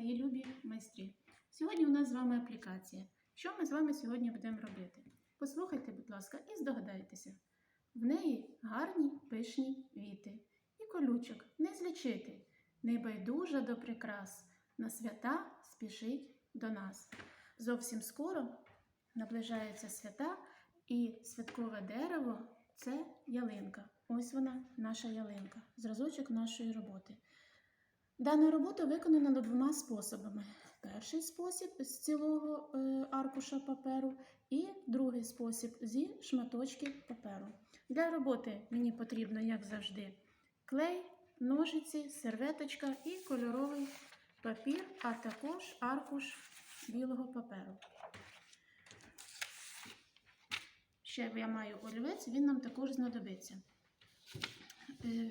мої любі майстрі! Сьогодні у нас з вами аплікація. Що ми з вами сьогодні будемо робити? Послухайте, будь ласка, і здогадайтеся. В неї гарні пишні віти і колючок не злічити, небайдужа до прикрас, на свята спішить до нас. Зовсім скоро наближаються свята, і святкове дерево це ялинка. Ось вона, наша ялинка, зразочок нашої роботи. Дана робота виконана двома способами. Перший спосіб з цілого е, аркуша паперу, і другий спосіб зі шматочків паперу. Для роботи мені потрібно, як завжди, клей, ножиці, серветочка і кольоровий папір, а також аркуш білого паперу. Ще я маю олівець, він нам також знадобиться. Е,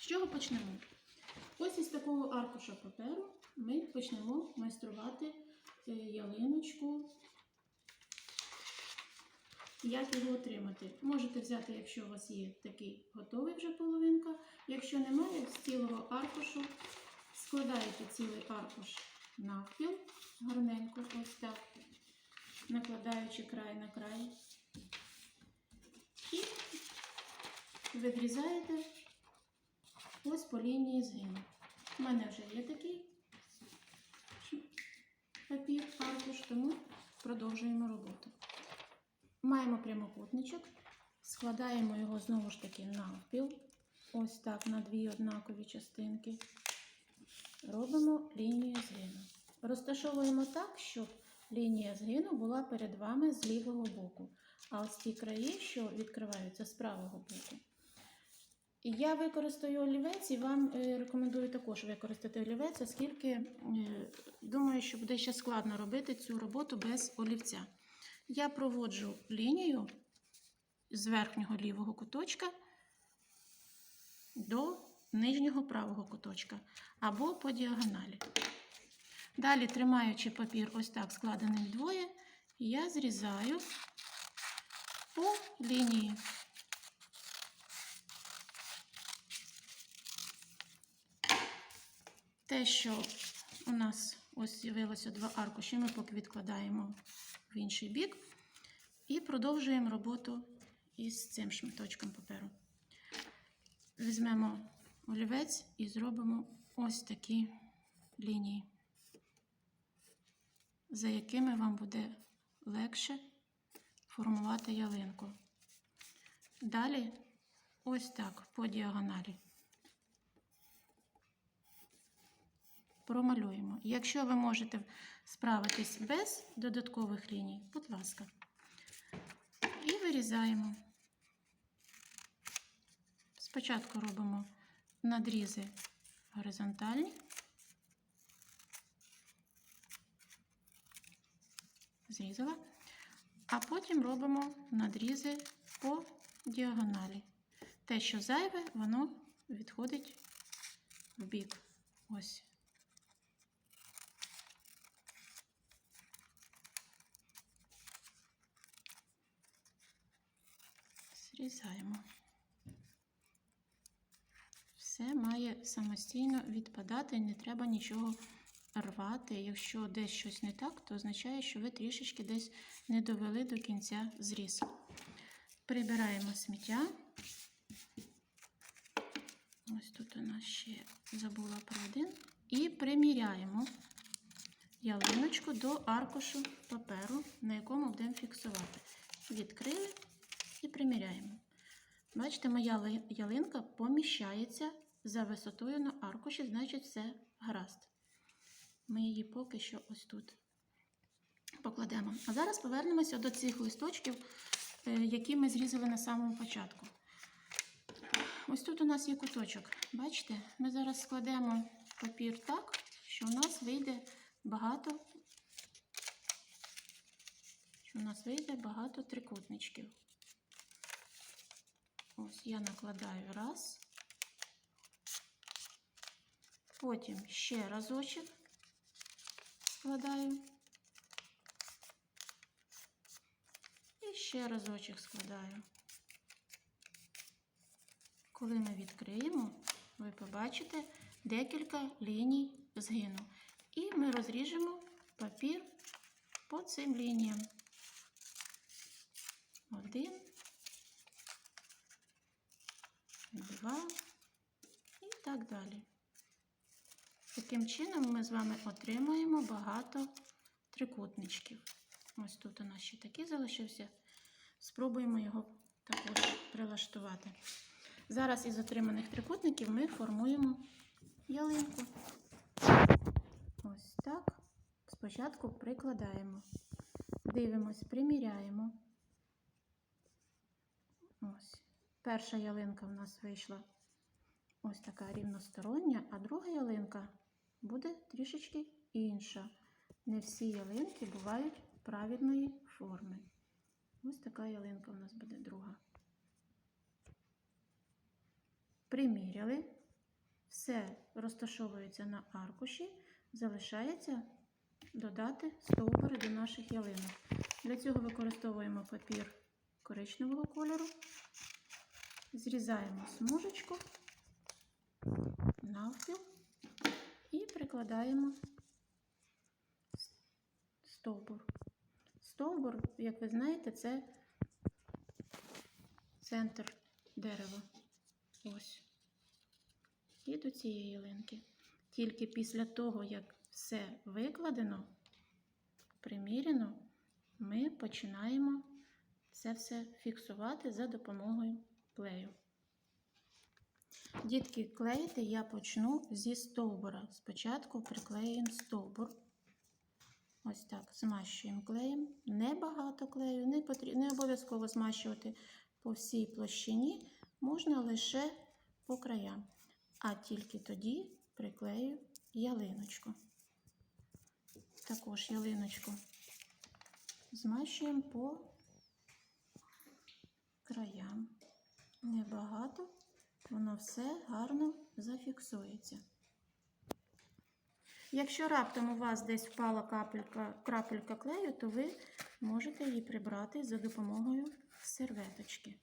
З чого почнемо? Ось із такого аркуша паперу ми почнемо майструвати е, ялиночку. Як його отримати? Можете взяти, якщо у вас є такий готовий вже половинка. Якщо немає, з цілого аркушу складаєте цілий аркуш навпіл, гарненько, ось так, накладаючи край на край. І відрізаєте ось по лінії згину. У мене вже є такий папір, аркуш, тому продовжуємо роботу. Маємо прямокутничок, складаємо його знову ж таки навпіл, ось так на дві однакові частинки. Робимо лінію згину. Розташовуємо так, щоб лінія згину була перед вами з лівого боку. А ось ті краї, що відкриваються з правого боку. Я використаю олівець і вам е, рекомендую також використати олівець, оскільки е, думаю, що буде ще складно робити цю роботу без олівця. Я проводжу лінію з верхнього лівого куточка до нижнього правого куточка або по діагоналі. Далі, тримаючи папір ось так складений вдвоє, я зрізаю по лінії. Те, що у нас ось з'явилося два аркуші, ми поки відкладаємо в інший бік і продовжуємо роботу із цим шматочком паперу. Візьмемо олівець і зробимо ось такі лінії, за якими вам буде легше формувати ялинку. Далі ось так по діагоналі. Промалюємо. Якщо ви можете справитись без додаткових ліній, будь ласка. І вирізаємо. Спочатку робимо надрізи горизонтальні, зрізала, а потім робимо надрізи по діагоналі. Те, що зайве, воно відходить в бік. Ось. Зрізаємо. Все має самостійно відпадати, не треба нічого рвати. Якщо десь щось не так, то означає, що ви трішечки десь не довели до кінця зріз. Прибираємо сміття. Ось тут у нас ще забула про один. І приміряємо ялиночку до аркушу паперу, на якому будемо фіксувати. Відкрили і приміряємо. Бачите, моя ялинка поміщається за висотою на аркуші, значить, все гаразд. Ми її поки що ось тут покладемо. А зараз повернемося до цих листочків, е, які ми зрізали на самому початку. Ось тут у нас є куточок. Бачите, ми зараз складемо папір так, що у нас вийде багато, що у нас вийде багато трикутничків. Ось я накладаю раз. Потім ще разочок складаю. І ще разочок складаю. Коли ми відкриємо, ви побачите декілька ліній згину. І ми розріжемо папір по цим лініям. Один, два і так далі. Таким чином ми з вами отримаємо багато трикутничків. Ось тут у нас ще такий залишився. Спробуємо його також прилаштувати. Зараз із отриманих трикутників ми формуємо ялинку. Ось так. Спочатку прикладаємо. Дивимось, приміряємо. Ось. Перша ялинка в нас вийшла ось така рівностороння, а друга ялинка буде трішечки інша. Не всі ялинки бувають правильної форми. Ось така ялинка у нас буде друга. Приміряли. Все розташовується на аркуші. Залишається додати стовбури до наших ялинок. Для цього використовуємо папір коричневого кольору. Зрізаємо смужечку навпіл і прикладаємо стовбур. Стовбур, як ви знаєте, це центр дерева. Ось. І до цієї ялинки. Тільки після того, як все викладено, приміряно, ми починаємо це все фіксувати за допомогою клею. Дітки, клеїти я почну зі стовбура. Спочатку приклеюємо стовбур. Ось так, змащуємо клеєм. Небагато клею, не, потрібно, не обов'язково змащувати по всій площині, можна лише по краям. А тільки тоді приклею ялиночку. Також ялиночку змащуємо по краям. Небагато, воно все гарно зафіксується. Якщо раптом у вас десь впала капелька, крапелька клею, то ви можете її прибрати за допомогою серветочки.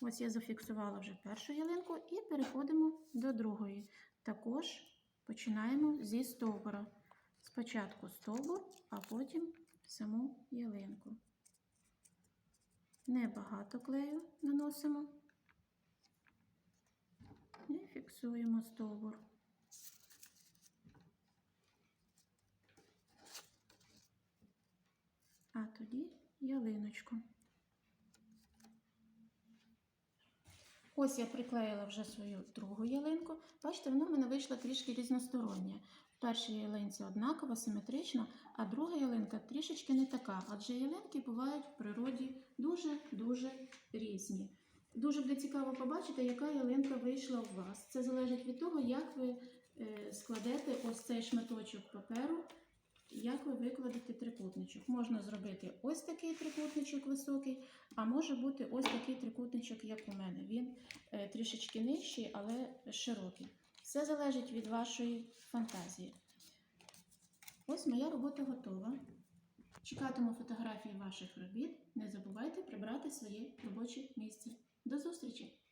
Ось я зафіксувала вже першу ялинку і переходимо до другої. Також починаємо зі стовбура. Спочатку стовбур, а потім саму ялинку. Небагато клею наносимо і фіксуємо стовбур. А тоді ялиночку. Ось я приклеїла вже свою другу ялинку. Бачите, вона в мене вийшла трішки різностороння. В першій ялинці однакова, симетрична, а друга ялинка трішечки не така, адже ялинки бувають в природі дуже-дуже різні. Дуже буде цікаво побачити, яка ялинка вийшла у вас. Це залежить від того, як ви е, складете ось цей шматочок паперу, як ви викладете трикутничок. Можна зробити ось такий трикутничок високий, а може бути ось такий трикутничок, як у мене. Він е, трішечки нижчий, але широкий. Все залежить від вашої фантазії. Ось моя робота готова. Чекатиму фотографії ваших робіт. Не забувайте прибрати своє робоче місце. До зустрічі!